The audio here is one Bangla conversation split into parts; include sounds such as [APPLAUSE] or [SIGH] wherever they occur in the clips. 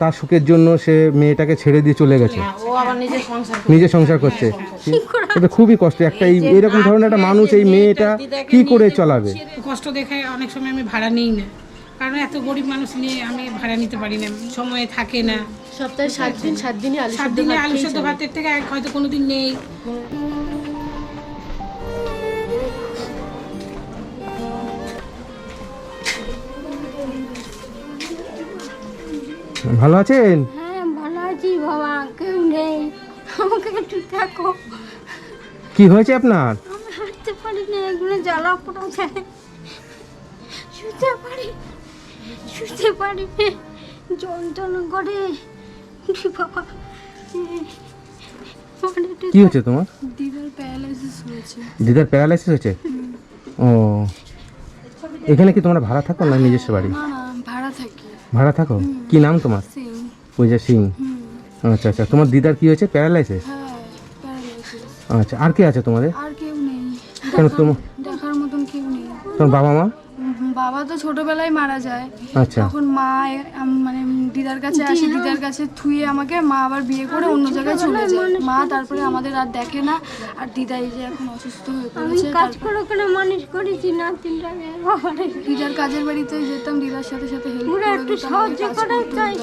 তার সুখের জন্য সে মেয়েটাকে ছেড়ে দিয়ে চলে গেছে। আবার নিজের সংসার নিজে সংসার করছে। এটা খুবই কষ্ট। একটা এই এরকম ধরনের একটা মানুষ এই মেয়েটা কি করে চলাবে? কষ্ট দেখে অনেক সময় আমি ভাড়া নিই না। কারণ এত গরিব মানুষ নিয়ে আমি ভাড়া নিতে পারি না। সময়ে থাকে না। সপ্তাহে সাত দিন সাত দিনই আলু সাত দিনে আলু সেদ্ধ ভাতের থেকে এক হয়তো কোনো দিন নেই। ভালো আছেন? হ্যাঁ ভালো আছি বাবা কেউ নেই। আমাকে একটু দেখো। কি হয়েছে আপনার? আমি হাঁটতে পারি না এগুলো জ্বালা পোড়া যায় শুতে পারি শুতে পারি না। যন্ত্রণা করে বাবা কি হয়েছে তোমার? দিদার প্যারালাইসিস হয়েছে। দিদার প্যারালাইসিস হয়েছে? ও এখানে কি তোমরা ভাড়া থাকো না নিজস্ব বাড়ি? ভাড়া থাকি। ভাড়া থাকো? কি নাম তোমার? পূজা সিং। আচ্ছা আচ্ছা। তোমার দিদার কি হয়েছে? প্যারালাইসিস? হ্যাঁ আচ্ছা আর কে আছে তোমাদের? কেন তোমার দেখার মতন কেউ নেই। তোমার বাবা মা? বাবা তো ছোটবেলায় মারা যায়। আচ্ছা। তখন মা মানে দিদার কাছে আসে দিদার কাছে থুয়ে আমাকে মা আবার বিয়ে করে অন্য জায়গায় চলে যায়। মা তারপরে আমাদের আর দেখে না আর দিদা এই যে এখন অসুস্থ হয়ে পড়েছে কাজ করে করে মানুষ করেছি না তিনটাকে দিদার কাজের বাড়িতে যেতাম দিদার সাথে সাথে হেল্প করে একটু সাহায্য করে চাই।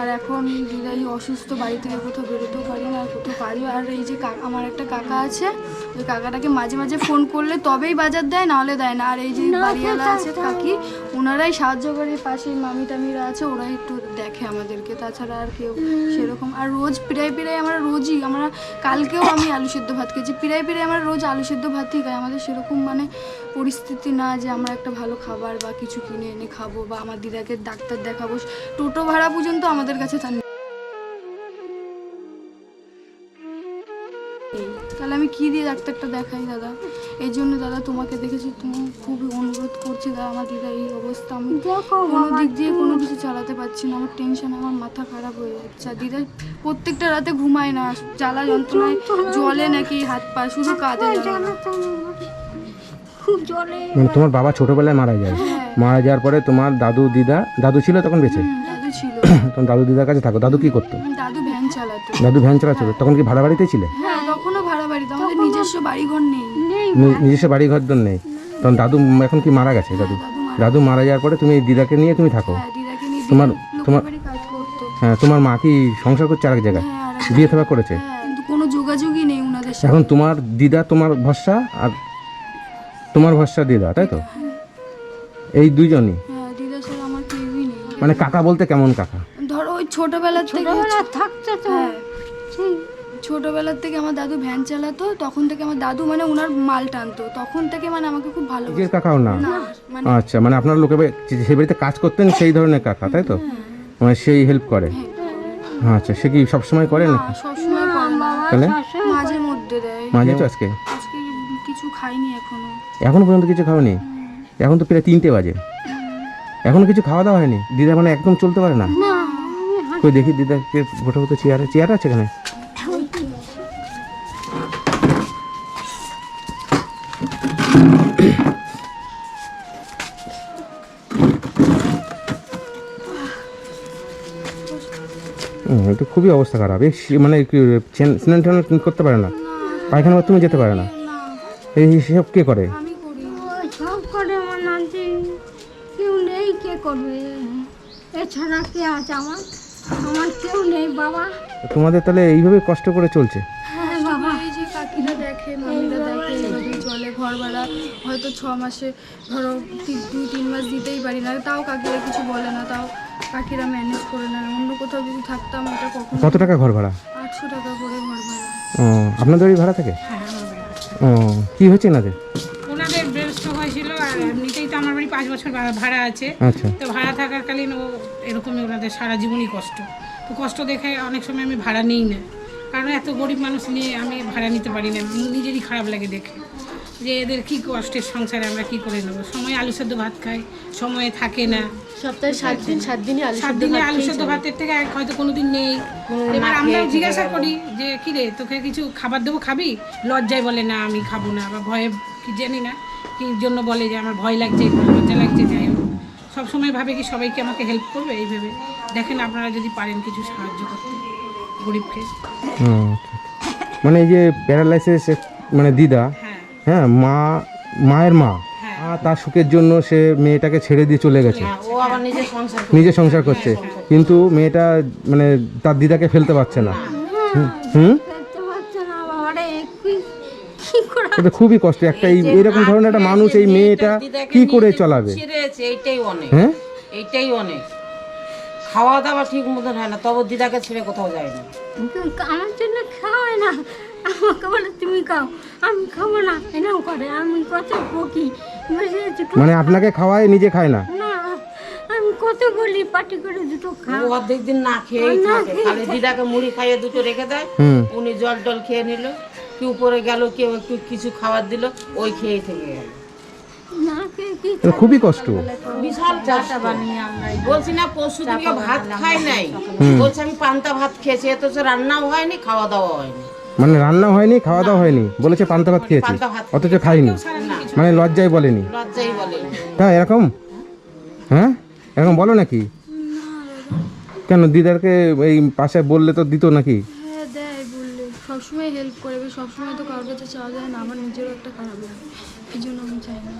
আর এখন দিদাই অসুস্থ বাড়ি থেকে কোথাও বেরোতেও পারি না আর কোথাও পারি আর এই যে আমার একটা কাকা আছে ওই কাকাটাকে মাঝে মাঝে ফোন করলে তবেই বাজার দেয় নাহলে দেয় না। আর এই যে বাড়িওয়ালা আছে কাকি ওনারাই সাহায্য করে পাশে মামি টামিরা আছে ওরাই একটু দেখে আমাদেরকে। তাছাড়া আর কেউ সেরকম আর রোজ পিড়াই পিড়াই আমরা রোজই আমরা কালকেও আমি আলু সেদ্ধ ভাত খেয়েছি। পিড়াই পিড়াই আমরা রোজ আলু সেদ্ধ ভাতই খাই। আমাদের সেরকম মানে পরিস্থিতি না যে আমরা একটা ভালো খাবার বা কিছু কিনে এনে খাব বা আমার দিদাকে ডাক্তার দেখাবো। টোটো ভাড়া পর্যন্ত আমাদের কাছে আমি কি দিয়ে ডাক্তারটা দেখাই দাদা? এই জন্য দাদা তোমাকে দেখেছি তুমি খুবই অনুরোধ করছি দাদা আমার দিদা এই অবস্থা আমি কোনো দিক দিয়ে কোনো কিছু চালাতে পারছি না আমার টেনশন আমার মাথা খারাপ হয়ে যাচ্ছে। আর দিদা প্রত্যেকটা রাতে ঘুমায় না জ্বালা যন্ত্রণায় জলে নাকি হাত পা শুধু কাঁদে জ্বালা। খুব জলে। মানে তোমার বাবা ছোটবেলায় মারা যায়। মারা যাওয়ার পরে তোমার দাদু দিদা দাদু ছিল তখন বেঁচে? দাদু ছিল। [COUGHS] তখন দাদু দিদার কাছে থাকো। দাদু কি করতো? দাদু ভ্যান চালাতো। দাদু ভ্যান চালাচ্ছিল তখন কি ভাড়া বাড়িতে ছিলে? হ্যাঁ নিজস্ব বাড়িঘর নেই। নিজস্ব বাড়ি ঘর দর নেই। তখন দাদু এখন কি মারা গেছে দাদু? দাদু মারা যাওয়ার পরে তুমি এই দিদাকে নিয়ে তুমি থাকো। হ্যাঁ তোমার- তোমার- লোকের বাড়ি কাজ করতো। হ্যাঁ তোমার মা কি সংসার করছে আরেক জায়গায়? হ্যাঁ বিয়ে থাকা করেছে? হ্যাঁ, কিন্তু কোনো যোগাযোগই নেই ওনাদের সাথে। এখন তোমার দিদা তোমার ভরসা আর তোমার ভরসা দিদা তাই তো? এই দুইজনই? হ্যাঁ দিদা ছাড়া আমার কেউই নেই। মানে কাকা বলতে কেমন কাকা? ধরো ওই ছোটবেলা থেকে থাকতে তো। হ্যাঁ। ছোটবেলার থেকে আমার দাদু ভ্যান চালাতো তখন থেকে আমার দাদু মানে ওনার মাল টানতো। তখন থেকে মানে আমাকে খুব ভালো নিজের কাকাও না মানে আচ্ছা মানে আপনার লোকে সেই বাড়িতে কাজ করতেন সেই ধরনের কাকা তাই তো? মানে সেই হেল্প করে। আচ্ছা সে কি সবসময় করে না সবসময় তাহলে? মাঝে মধ্যে দেয়। মাঝে তো আজকে? আজকে কিছু খাইনি এখনও। এখনও পর্যন্ত কিছু খাওনি? এখন তো প্রায় তিনটে বাজে। এখনও কিছু খাওয়া দাওয়া হয়নি? দিদা মানে একদম চলতে পারে না? কই দেখি দিদাকে গোটা গোটা চেয়ারে চেয়ার আছে এখানে? এটা খুবই অবস্থা খারাপ। এই মানে স্নান টান করতে পারে না। পায়খানা বাথরুমে যেতে পারে না। এই কে করে? করি। সব করে আমার নাতি। কেউ নেই কে করবে? এছাড়া কে আছে আমার? আমার কেউ নেই বাবা। তোমাদের তাহলে এইভাবে কষ্ট করে চলছে? হ্যাঁ বাবা। এই যে কাকিরা দেখে এইভাবেই চলে ঘর ভাড়া হয়তো ছ মাসে ধরো দুই তিন মাস দিতেই পারি না। তাও কাকিরা কিছু বলে না তাও কাকিরা ম্যানেজ করে নেয় অন্য কোথাও যদি থাকতাম এটা কখন কত টাকা ঘর ভাড়া? আটশো টাকা করে ঘর ভাড়া। ও আপনাদের ওই ভাড়া থাকে? ও কি হচ্ছে এনাদের? ওনাদের ব্রেন স্ট্রোক হয়েছিল আর এমনিতেই তো আমার বাড়ি পাঁচ বছর ভাড়া আছে। আচ্ছা। তো ভাড়া থাকাকালীন ও এরকমই ওনাদের সারা জীবনই কষ্ট। তো কষ্ট দেখে অনেক সময় আমি ভাড়া নিই না। কারণ এত গরিব মানুষ নিয়ে আমি ভাড়া নিতে পারি না। নিজেরই খারাপ লাগে দেখে। যে এদের কি কষ্টের সংসারে আমরা কি করে নেব? সময় আলু সেদ্ধ ভাত খাই সময়ে থাকে না। সপ্তাহে সাত দিন সাত দিনই আলু সাত দিনে আলু সেদ্ধ ভাতের থেকে এক হয়তো কোনো দিন নেই এবার আমরা জিজ্ঞাসা করি যে কি রে তোকে কিছু খাবার দেবো? খাবি? লজ্জায় বলে না আমি খাব না। বা ভয়ে কি জানি না কি জন্য বলে যে আমার ভয় লাগছে লজ্জা লাগছে যাই হোক। সবসময় ভাবে কি সবাইকে আমাকে হেল্প করবে এই ভেবে দেখেন আপনারা যদি পারেন কিছু সাহায্য করতে গরিবকে। মানে এই যে প্যারালাইসিস মানে দিদা হ্যাঁ হ্যাঁ মা মায়ের মা। হ্যাঁ। তার সুখের জন্য সে মেয়েটাকে ছেড়ে দিয়ে চলে গেছে। ও আবার নিজের সংসার নিজে সংসার করছে। কিন্তু মেয়েটা মানে তার দিদাকে ফেলতে পারছে না। হুম, এটা খুবই কষ্ট। একটা এই এরকম ধরনের একটা মানুষ এই মেয়েটা কি করে চলাবে? ছেড়েছে এইটাই অনেক। হ্যাঁ? এইটাই অনেক। খাওয়া দাওয়া ঠিক মতন হয় না তবে দিদাকে ছেড়ে কোথাও যায় না। আমার জন্য খাওয়ায় না। আমাকে বলে তুমি খাও। আমি খাব না এরকম করে আমি কত বকি। বসে মানে আপনাকে খাওয়ায় নিজে খায় না? না আমি কত বলি পাটি করে দুটো খাও। অর্ধেক দিন না খেয়েই থাকে। খালি দিদাকে মুড়ি খাইয়ে দুটো রেখে দেয়। উনি জল টল খেয়ে নিল। কি উপরে গেল কেউ একটু কিছু খাবার দিল ওই খেয়ে থেকে গেল। খুবই কষ্ট। বিশাল বানিয়ে বলছি না পশু দিনকে ভাত খাই নাই। বলছে আমি পান্তা ভাত খেয়েছি এত রান্নাও হয়নি খাওয়া দাওয়া হয়নি। মানে রান্না হয়নি খাওয়া দাওয়া হয়নি বলেছে পান্তা ভাত খেয়েছি অথচ খাইনি মানে লজ্জায় বলেনি। হ্যাঁ এরকম? হ্যাঁ? এরকম বলো নাকি? কেন দিদারকে এই পাশে বললে তো দিত নাকি? সবসময় হেল্প করে এবার সবসময় তো কারোর কাছে চাওয়া যায় না আমার নিজেরও একটা খারাপ লাগে এই জন্য আমি চাই না।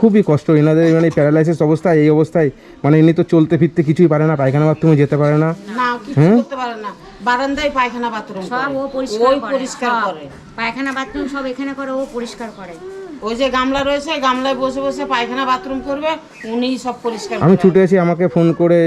খুবই কষ্ট এনাদের মানে প্যারালাইসিস অবস্থায় এই অবস্থায় মানে ইনি তো চলতে ফিরতে কিছুই পারে না পায়খানা বাথরুমে যেতে পারে না। না কিছু করতে পারে না বারান্দায় পায়খানা বাথরুম সব ও পরিষ্কার ওই করে পরিষ্কার করে। পায়খানা বাথরুম সব এখানে করে ও পরিষ্কার করে। ওই যে গামলা রয়েছে গামলায় বসে বসে পায়খানা বাথরুম করবে উনিই সব পরিষ্কার আমি ছুটে এসে আমাকে ফোন করে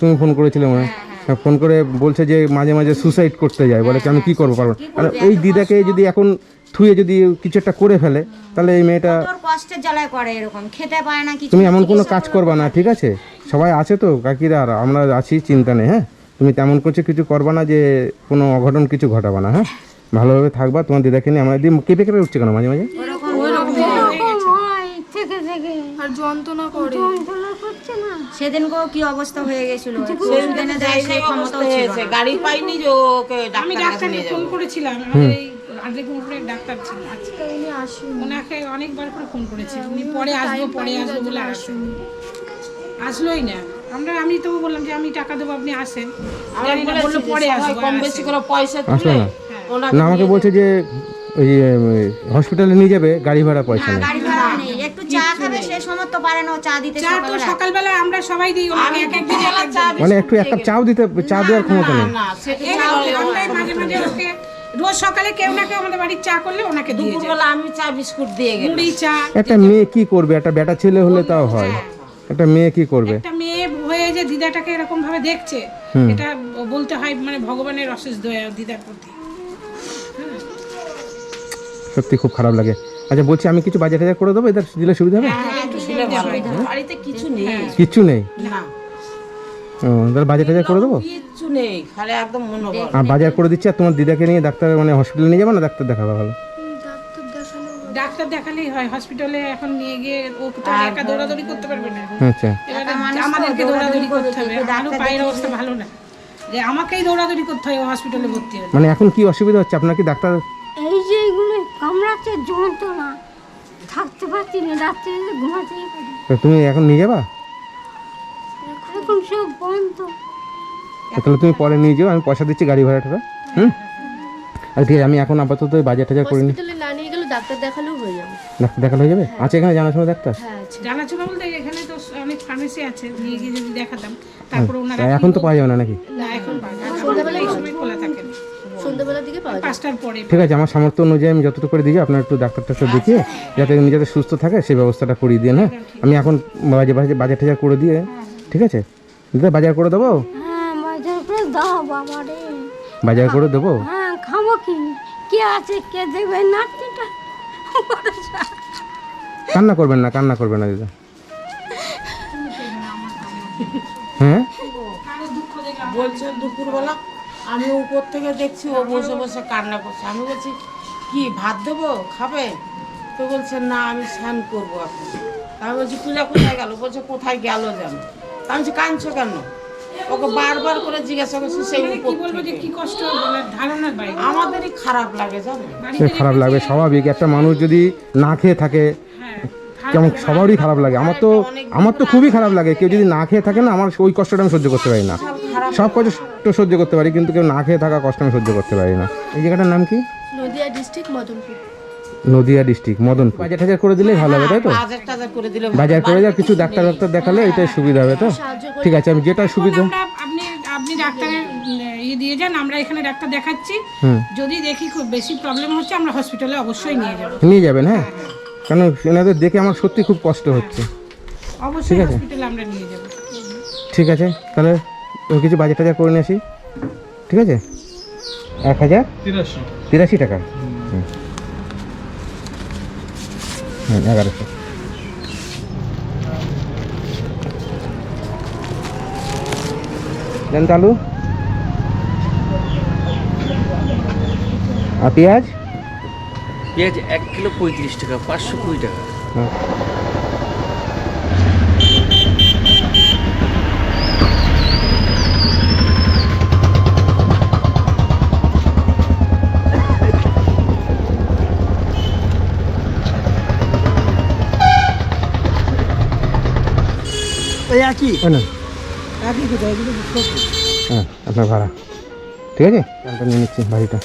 তুমি ফোন করেছিলে মনে হয়? হ্যাঁ, ফোন করে বলছে যে মাঝে মাঝে সুসাইড করতে যায়। বলে আমি কি করব? পারব আর এই দিদাকে যদি এখন থুয়ে যদি কিছু একটা করে ফেলে তাহলে এই মেয়েটা কষ্টের জ্বালায় করে এরকম। খেতে পায় না কিছু। তুমি এমন কোনো কাজ করবা না। ঠিক আছে? সবাই আছে তো কাকিরা আর আমরা আছি চিন্তা নেই হ্যাঁ? তুমি তেমন কিছু কিছু করবা না যে কোনো অঘটন কিছু ঘটাবা না হ্যাঁ? ভালোভাবে থাকবা তোমার দিদাকে নিয়ে আমার দিয়ে কেঁপে কেঁপে উঠছে কেন মাঝে মাঝে? হয় যন্ত্রণা করে। করছে সেদিনকেও কি অবস্থা হয়ে গেছিল? ট্রেনে তো সেই সেই ক্ষমতাও ছিল হয়েছে। না। গাড়ি পাইনি যে ওকে আমি ডাক্তার কাছে ডাক্তারকে নিয়ে ফোন যাব। করেছিলাম। আমাদের এই আদ্রিকপুরের ডাক্তার ছিল আজকে উনি আসেন ওনাকে অনেকবার করে ফোন করেছি। উনি পরে আসব পরে আসব বলে আসেনি। আসলোই না। আমরা আমি তো বললাম যে আমি টাকা দেবো আপনি আসেন। জানি না, বলল পরে আসব কম বেশি করে পয়সা আসলো তুলে না ওনাকে না আমাকে বলছে যে ওই হসপিটালে নিয়ে যাবে গাড়ি ভাড়া পয়সা নেই গাড়ি ভাড়া নেই একটু চা খাবে সে সময় তো পারে না চা দিতে চা তো সকালবেলা। সকালবেলা আমরা সবাই দিই ওনাকে এক এক দিন এক এক চা মানে একটু একটা চাও দিতে চা দেওয়ার ক্ষমতা নেই। না সেটা এই আমরাই মাঝে মাঝে ওকে রোজ সকালে কেউ না কেউ আমাদের বাড়ির চা করলে ওনাকে দুপুরবেলা আমি চা বিস্কুট দিয়ে গেলাম মুড়ি চা একটা মেয়ে কি করবে? একটা বেটা ছেলে হলে তাও হয়। একটা মেয়ে কি করবে? একটা মেয়ে হয়ে যে দিদাটাকে এরকম ভাবে দেখছে এটা বলতে হয় মানে ভগবানের অশেষ দয়া দিদার প্রতি। সত্যি খুব খারাপ লাগে। আচ্ছা বলছি আমি কিছু বাজার টাজার করে দেবো? এদের দিলে সুবিধা হবে? ভালো হতো। বাড়িতে কিছু নেই। কিচ্ছু নেই? ও তাহলে বাজার টাজার করে দেবো? নেই খালি একদম আর বাজার করে দিচ্ছি আর তোমার দিদাকে নিয়ে ডাক্তার মানে হসপিটালে নিয়ে যাব না ডাক্তার দেখাবে ভালো? ডাক্তার দেখালেই হয় হসপিটালে এখন নিয়ে গিয়ে ও তো একা দৌড়াদৌড়ি করতে পারবে না আচ্ছা। আমাদেরকে দৌড়াদৌড়ি করতে হবে। পায়ের অবস্থা ভালো না। যে আমাকেই দৌড়াদৌড়ি করতে হয় ও হসপিটালে ভর্তি হলে মানে এখন কি অসুবিধা হচ্ছে? আপনার কি ডাক্তার যন্ত্রণা থাকতে পারছি না রাত্রে ঘুমাতেই পারি তুমি এখন নিয়ে যাবা? এখন সব বন্ধ। তাহলে তুমি পরে নিয়ে যাও আমি পয়সা দিচ্ছি গাড়ি ভাড়াটা হুম? আর ঠিক আছে আমি এখন আপাতত ওই বাজার টাজার করে নিই না নিয়ে গেলে ডাক্তার দেখালেও হয়ে যাবে। ডাক্তার দেখালে হয়ে যাবে? আছে এখানে জানাশোনা ডাক্তার? হ্যাঁ জানাশোনা বলতে এখানে তো অনেক ফার্মেসি আছে নিয়ে গিয়ে যদি দেখাতাম। তারপরে ওনারা এখন তো পাওয়া যাবে না নাকি? না এখন পাওয়া যায় না। সন্ধ্যাবেলা এই সময় খোলা থাকে। না। সন্ধ্যাবেলার দিকে পাওয়া যাবে? পাঁচটার পরে। ঠিক আছে আমার সামর্থ্য অনুযায়ী আমি যতটুকু করে দিই আপনার একটু ডাক্তার টাক্তার দেখিয়ে যাতে উনি যাতে সুস্থ থাকে সেই ব্যবস্থাটা করিয়ে দিয়ে হ্যাঁ। আমি এখন বাজার বাজার বাজার টাজার করে দিয়ে ঠিক আছে? দিদা বাজার করে দেবো? হ্যাঁ বাজার করে দাও বাবা রে বাজার করে দেবো? হ্যাঁ খাব কি? কে আছে কে দেবে? নাতিটা কান্না করবেন না কান্না করবেন না দিদা। হ্যাঁ বলছে দুপুরবেলা আমি উপর থেকে দেখছি ও বসে বসে কান্না করছে। আমি বলছি কি ভাত দেবো? খাবে? তো বলছে না আমি স্নান করব এখন। তা আমি বলছি পূজা কোথায় গেল? বলছে কোথায় গেল যেন? তা আমি বলছি কাঁদছো কেন? ওকে বারবার করে জিজ্ঞাসা করছি সেই মানে কি বলব যে কি কষ্ট ধারণার বাইরে আমাদেরই খারাপ লাগে জানো? খারাপ লাগবে স্বাভাবিক। একটা মানুষ যদি না খেয়ে থাকে কেমন সবারই খারাপ লাগে। আমার তো আমার তো খুবই খারাপ লাগে। কেউ যদি না খেয়ে থাকে না আমার ওই কষ্টটা আমি সহ্য করতে পারি না। সব কষ্ট সহ্য করতে পারি কিন্তু কেউ না খেয়ে থাকা কষ্ট আমি সহ্য করতে পারি না। এই জায়গাটার নাম কি? নদিয়া ডিস্ট্রিক্ট মদনপুর। নদিয়া ডিস্ট্রিক্ট মদনপুর। বাজার টাজার করে দিলেই ভালো হবে তাই তো? দিলে বাজার করে যা কিছু ডাক্তার ডাক্তার দেখালে এটাই সুবিধা হবে তো? ঠিক আছে আমি যেটা সুবিধা আমরা আপনি আপনি ডাক্তারের ইয়ে দিয়ে যান আমরা এখানে ডাক্তার দেখাচ্ছি। হুম। যদি দেখি খুব বেশি প্রবলেম হচ্ছে আমরা হসপিটালে অবশ্যই নিয়ে যাব। নিয়ে যাবেন হ্যাঁ। কেন এনাদের দেখে আমার সত্যি খুব কষ্ট হচ্ছে। ঠিক হসপিটালে আমরা নিয়ে যাব। ঠিক আছে তাহলে কিছু বাজার টাজার করে নিয়ে আসি। ঠিক আছে? এক হাজার তিরাশি। টাকা। হুম। হুম, এগারোশো। দেন আলু আর পেঁয়াজ? পেঁয়াজ এক কিলো পঁয়ত্রিশ টাকা পাঁচশো কুড়ি টাকা। হ্যাঁ। ওই একই? না একই কোথায়? হ্যাঁ আপনার ভাড়া। ঠিক আছে? নিয়ে নিচ্ছি বাড়িটা।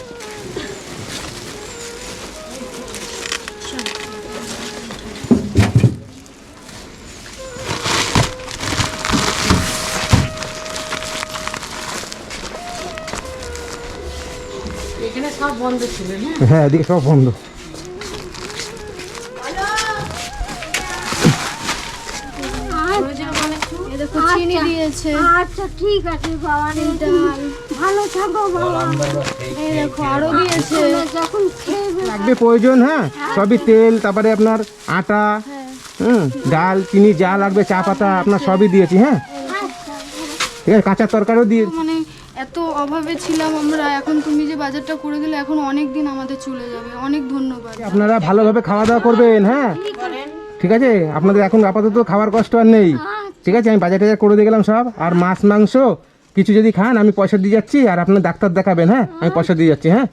হ্যাঁ এদিকে সব বন্ধ। আচ্ছা ঠিক আছে বাবা ভালো থাকো বাবা। এই দেখো আরও দিয়েছে। যখন লাগবে প্রয়োজন হ্যাঁ? সবই তেল তারপরে আপনার আটা হুম ডাল চিনি যা লাগবে চা পাতা আপনার সবই দিয়েছি হ্যাঁ? ঠিক আছে কাঁচা তরকারিও দিয়ে এত অভাবে ছিলাম আমরা এখন তুমি যে বাজারটা করে দিলে এখন অনেক দিন আমাদের চলে যাবে অনেক ধন্যবাদ আপনারা ভালোভাবে খাওয়া দাওয়া করবেন হ্যাঁ ঠিক আছে আপনাদের এখন আপাতত খাওয়ার কষ্ট আর নেই ঠিক আছে আমি বাজার টাজার করে দিয়ে গেলাম সব আর মাছ মাংস কিছু যদি খান আমি পয়সা দিয়ে যাচ্ছি আর আপনার ডাক্তার দেখাবেন হ্যাঁ আমি পয়সা দিয়ে যাচ্ছি হ্যাঁ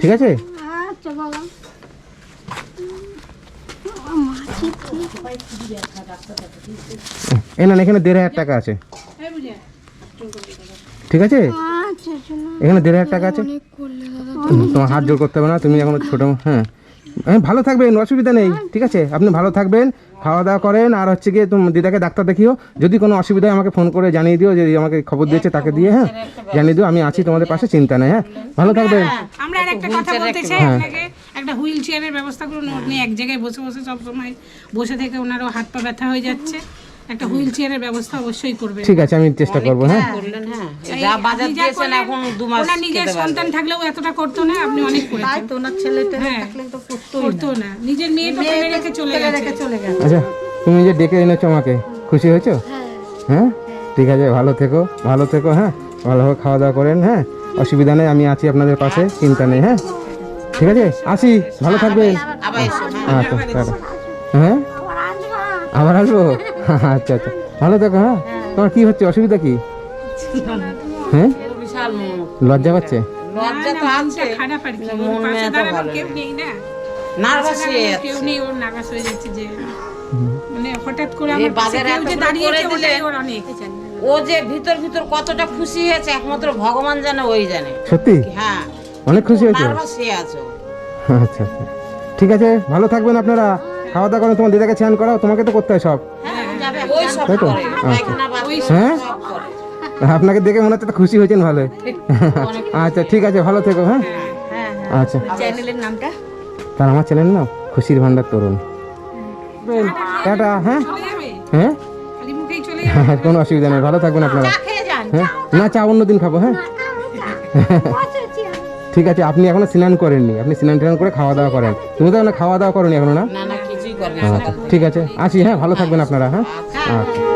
ঠিক আছে আচ্ছা এ না এখানে দেড় হাজার টাকা আছে ঠিক আছে? আচ্ছা এখানে দেড় হাজার টাকা আছে। তোমার হাত জোর করতে হবে না তুমি এখন ছোটো হ্যাঁ। হ্যাঁ ভালো থাকবেন অসুবিধা নেই ঠিক আছে? আপনি ভালো থাকবেন খাওয়া দাওয়া করেন আর হচ্ছে গিয়ে তুমি দিদাকে ডাক্তার দেখিও। যদি কোনো অসুবিধা হয় আমাকে ফোন করে জানিয়ে দিও যদি আমাকে খবর দিয়েছে তাকে দিয়ে হ্যাঁ জানিয়ে দিও আমি আছি তোমাদের পাশে চিন্তা নেই হ্যাঁ। ভালো থাকবেন। আমরা আর একটা কথা বলতে চাই আপনাকে একটা হুইল চেয়ারের ব্যবস্থা করুন আপনি এক জায়গায় বসে বসে সব সময় বসে থেকে ওনারও হাত পা ব্যথা হয়ে যাচ্ছে। একটা হুইল চেয়ারের ব্যবস্থা অবশ্যই করবেন ঠিক আছে আমি চেষ্টা করব হ্যাঁ। করলেন হ্যাঁ। যা বাজার দিয়েছেন এখন দু মাস ওনার নিজের সন্তান থাকলেও এতটা করতো না আপনি অনেক করেছেন। তো ওনার ছেলেটা হ্যাঁ। করতো না। নিজের মেয়েটা ফেলে রেখে চলে গেছে। চলে গেল আচ্ছা তুমি যে ডেকে এনেছো আমাকে খুশি হয়েছো? হ্যাঁ। ঠিক আছে ভালো থেকো ভালো থেকো হ্যাঁ? ভালোভাবে খাওয়া দাওয়া করেন হ্যাঁ? অসুবিধা নেই আমি আছি আপনাদের পাশে চিন্তা নেই হ্যাঁ? ঠিক আছে আসি ভালো থাকবেন। হ্যাঁ। আচ্ছা। হ্যাঁ আবার আসব? আচ্ছা আচ্ছা। ভালো থাকো হ্যাঁ? তোমার কি হচ্ছে অসুবিধা কি? হ্যাঁ? লজ্জা পাচ্ছে? মন হয়ে হয়ে মানে ও যে ভিতর ভিতর কতটা খুশি হয়েছে একমাত্র ভগবান জানে ওই জানে। সত্যি? হ্যাঁ। অনেক খুশি হয়েছে? আচ্ছা আচ্ছা। ঠিক আছে ভালো থাকবেন আপনারা। খাওয়া দাওয়া করেন তোমার দিদাকে স্নান করাও তোমাকে তো করতে হয় সব। তাই তো? করে হ্যাঁ? আপনাকে দেখে মনে হচ্ছে তো খুশি হয়েছেন ভালো আচ্ছা ঠিক আছে ভালো থেকো হ্যাঁ? আচ্ছা। চ্যানেলের নামটা তার আমার চ্যানেল না খুশির ভান্ডার তরুণ। টাটা হ্যাঁ? হ্যাঁ? হ্যাঁ, কোনো অসুবিধা নেই ভালো থাকবেন আপনারা। হ্যাঁ? না চা অন্য দিন খাব হ্যাঁ? ঠিক আছে আপনি এখনও স্নান করেননি আপনি স্নান টান করে খাওয়া দাওয়া করেন। তুমি তো এখনও খাওয়া দাওয়া করেনি এখনও না। ঠিক আছে। আসি হ্যাঁ ভালো থাকবেন আপনারা হ্যাঁ? আচ্ছা।